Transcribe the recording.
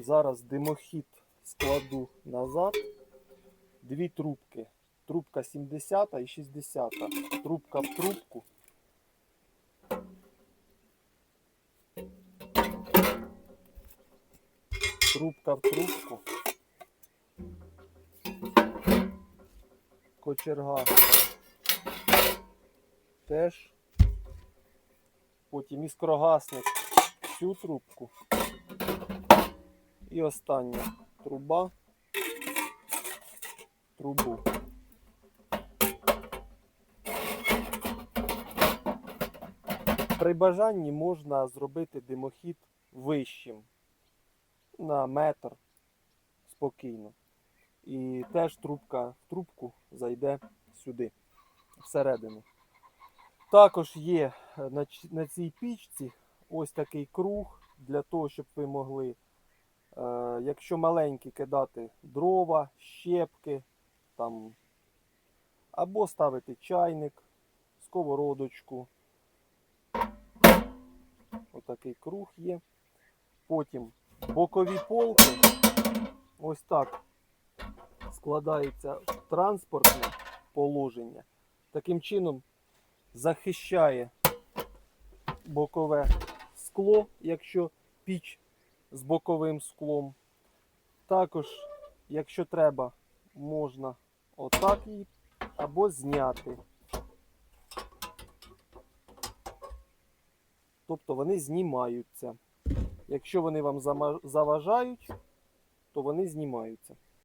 Зараз димохід складу назад. Дві трубки. Трубка 70 і 60. Трубка в трубку. Трубка в трубку. Кочерга теж. Потім іскрогасник в цю трубку. І остання труба. Трубу. При бажанні можна зробити димохід вищим на метр спокійно. І теж трубка в трубку зайде сюди, всередину. Також є е, на, цій пічці ось такий круг для того, щоб ви могли, якщо маленькі, кидати дрова, щепки, там, або ставити чайник, сковородочку. Отакий круг є. Потім бокові полки. Ось так складається транспортне положення. Таким чином захищає бокове скло, якщо піч з боковим склом. Також, якщо треба, можна отак її або зняти. Тобто вони знімаються. Якщо вони вам заважають, то вони знімаються.